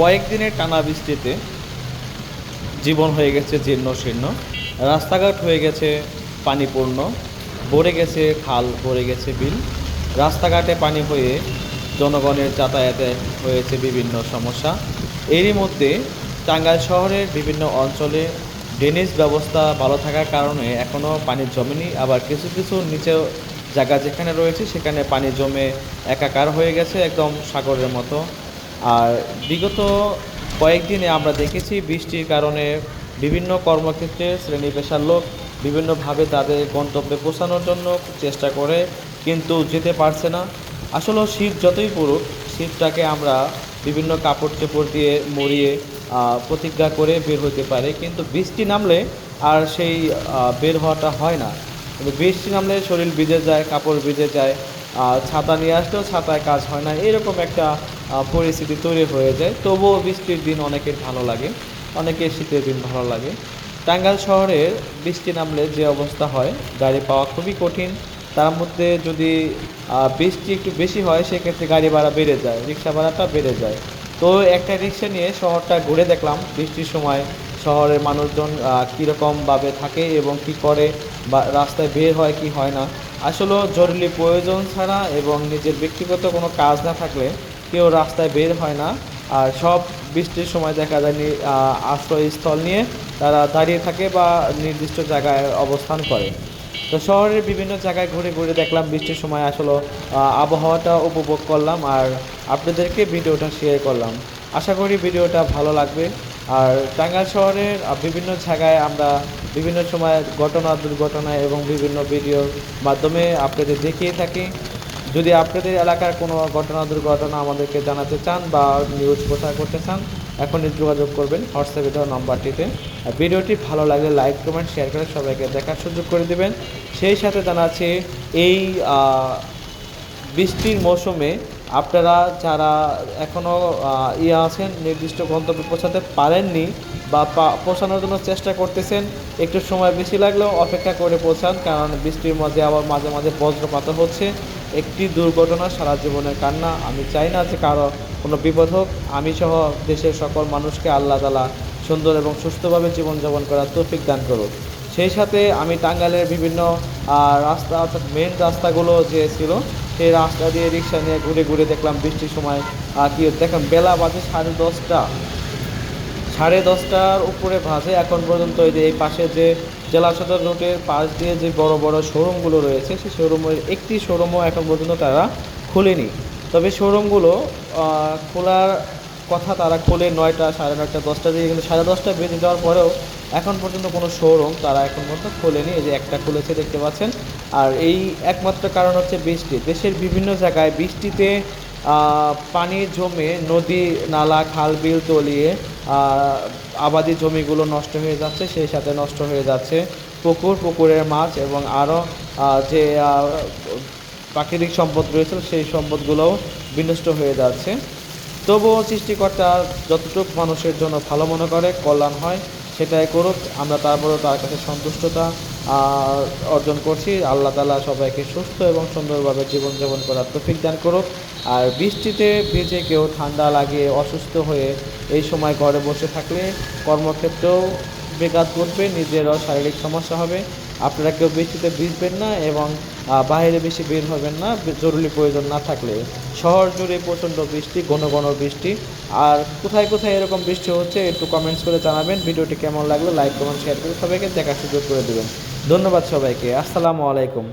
কয়েকদিনের টানা বৃষ্টিতে জীবন হয়ে গেছে জীর্ণ শীর্ণ। রাস্তাঘাট হয়ে গেছে পানিপূর্ণ, ভরে গেছে খাল, ভরে গেছে বিল। রাস্তাঘাটে পানি হয়ে জনগণের যাতায়াতে হয়েছে বিভিন্ন সমস্যা। এরই মধ্যে টাঙ্গাইল শহরের বিভিন্ন অঞ্চলে ড্রেনেজ ব্যবস্থা ভালো থাকার কারণে এখনও পানি জমেনি। আবার কিছু কিছু নিচে জায়গা যেখানে রয়েছে সেখানে পানি জমে একাকার হয়ে গেছে একদম সাগরের মতো। আর বিগত কয়েকদিনে আমরা দেখেছি বৃষ্টির কারণে বিভিন্ন কর্মক্ষেত্রে শ্রেণি পেশার লোক বিভিন্নভাবে তাদের গন্তব্যে পৌঁছানোর জন্য চেষ্টা করে, কিন্তু যেতে পারছে না। আসলে শীত যতই পড়ুক, শীতটাকে আমরা বিভিন্ন কাপড় চোপড় দিয়ে মরিয়ে প্রতিজ্ঞা করে বের হতে পারে, কিন্তু বৃষ্টি নামলে আর সেই বের হওয়াটা হয় না। কিন্তু বৃষ্টি নামলে শরীর ভিজে যায়, কাপড় ভিজে যায় ছাতা নিয়ে আসলেও ছাতায় কাজ হয় না। এরকম একটা পরিস্থিতি তৈরি হয়ে যায়। তবুও বৃষ্টির দিন অনেকের ভালো লাগে। অনেকের শীতের দিন ভালো লাগে। টাঙ্গাইল শহরের বৃষ্টি নামলে যে অবস্থা হয়, গাড়ি পাওয়া খুবই কঠিন। তার মধ্যে যদি বৃষ্টি একটু বেশি হয়, সেক্ষেত্রে গাড়ি ভাড়া বেড়ে যায়, রিক্সা ভাড়াটা বেড়ে যায়। তো একটা রিক্সা নিয়ে শহরটা ঘুরে দেখলাম, বৃষ্টির সময় শহরের মানুষজন কীরকমভাবে থাকে এবং কি করে বা রাস্তায় বের হয়, কি হয় না। আসলে জরুরি প্রয়োজন ছাড়া এবং নিজের ব্যক্তিগত কোনো কাজ না থাকলে কেউ রাস্তায় বের হয় না। আর সব বৃষ্টির সময় দেখা যায় আশ্রয়স্থল নিয়ে তারা দাঁড়িয়ে থাকে বা নির্দিষ্ট জায়গায় অবস্থান করে। তো শহরের বিভিন্ন জায়গায় ঘুরে ঘুরে দেখলাম বৃষ্টির সময় আসলে আবহাওয়াটা উপভোগ করলাম। আর আপনাদেরকে ভিডিওটা শেয়ার করলাম। আশা করি ভিডিওটা ভালো লাগবে। আর টাঙ্গাইল শহরের বিভিন্ন জায়গায় আমরা বিভিন্ন সময় ঘটনা, দুর্ঘটনা এবং বিভিন্ন ভিডিওর মাধ্যমে আপনাদের দেখিয়ে থাকি। যদি আপনাদের এলাকার কোনো ঘটনা, দুর্ঘটনা আমাদেরকে জানাতে চান বা নিউজ প্রচার করতে চান, এখনই যোগাযোগ করবেন হোয়াটসঅ্যাপে দেওয়া নম্বরটিতে। ভিডিওটি ভালো লাগলে লাইক কমেন্ট শেয়ার করে সবাইকে দেখার সুযোগ করে দেবেন। সেই সাথে জানাচ্ছি, এই বৃষ্টির মৌসুমে আপনারা যারা এখনও ইয়ে আছেন, নির্দিষ্ট গন্তব্যে পৌঁছাতে পারেননি বা পৌঁছানোর জন্য চেষ্টা করতেছেন, একটু সময় বেশি লাগলেও অপেক্ষা করে পৌঁছান, কারণ বৃষ্টির মধ্যে আবার মাঝে মাঝে বজ্রপাত হচ্ছে। একটি দুর্ঘটনা, সারা জীবনের কান্না। আমি চাই না যে কারও কোনো বিপদ হোক। আমি সহ দেশের সকল মানুষকে আল্লাহ তালা সুন্দর এবং সুস্থভাবে জীবনযাপন করার তৌফিক দান করুক। সেই সাথে আমি টাঙ্গাইলের বিভিন্ন রাস্তা, অর্থাৎ মেন রাস্তাগুলো যে ছিল সেই রাস্তা দিয়ে রিক্সা নিয়ে ঘুরে ঘুরে দেখলাম বৃষ্টির সময় আহ, কি দেখলাম বেলা বাজে সাড়ে দশটা। সাড়ে দশটার উপরে বাজে এখন পর্যন্ত এই যে এই পাশে যে জেলা সদর রোডের পাশ দিয়ে যে বড় বড় শোরুমগুলো রয়েছে সেই শোরুমের একটি শোরুমও এখন পর্যন্ত তারা খুলেনি। তবে শোরুমগুলো খোলার কথা তারা খোলে নয়টা সাড়ে নয়টা দশটা দিয়ে। কিন্তু সাড়ে দশটা বেজে যাওয়ার পরেও এখন পর্যন্ত কোনো শোরুম তারা এখন পর্যন্ত খোলেনি। এই যে একটা খুলেছে দেখতে পাচ্ছেন। আর এই একমাত্র কারণ হচ্ছে বৃষ্টি। দেশের বিভিন্ন জায়গায় বৃষ্টিতে পানি জমে নদী, নালা, খাল, বিল তলিয়ে আবাদি জমিগুলো নষ্ট হয়ে যাচ্ছে, সেই সাথে নষ্ট হয়ে যাচ্ছে পুকুর, পুকুরের মাছ এবং আরও যে প্রাকৃতিক সম্পদ রয়েছে, সেই সম্পদগুলোও বিনষ্ট হয়ে যাচ্ছে। তবুও সৃষ্টিকর্তা যতটুকু মানুষের জন্য ভালো মনে করে, কল্যাণ হয়। সেটাই করুক, আমরা তারপরেও তার কাছে সন্তুষ্টতা অর্জন করছি। আল্লাহ তালা সবাইকে সুস্থ এবং সুন্দরভাবে জীবনযাপন করার তফিক দান করুক। আর বৃষ্টিতে ভিজে কেউ ঠান্ডা লাগে অসুস্থ হয়ে এই সময় ঘরে বসে থাকলে কর্মক্ষেত্রেও বেঘাত ঘটবে, নিজেরও শারীরিক সমস্যা হবে। আপনারা কেউ বৃষ্টিতে ভিজবেন না এবং বাইরে বেশি বের হবেন না, জরুরি প্রয়োজন না থাকলে। শহর জুড়ে প্রচণ্ড বৃষ্টি, ঘন ঘন বৃষ্টি। আর কোথায় কোথায় এরকম বৃষ্টি হচ্ছে একটু কমেন্টস করে জানাবেন। ভিডিওটি কেমন লাগল লাইক কমেন্ট শেয়ার করে সবাইকে দেখার সুযোগ করে দেবেন। ধন্যবাদ সবাইকে। আসসালামু আলাইকুম।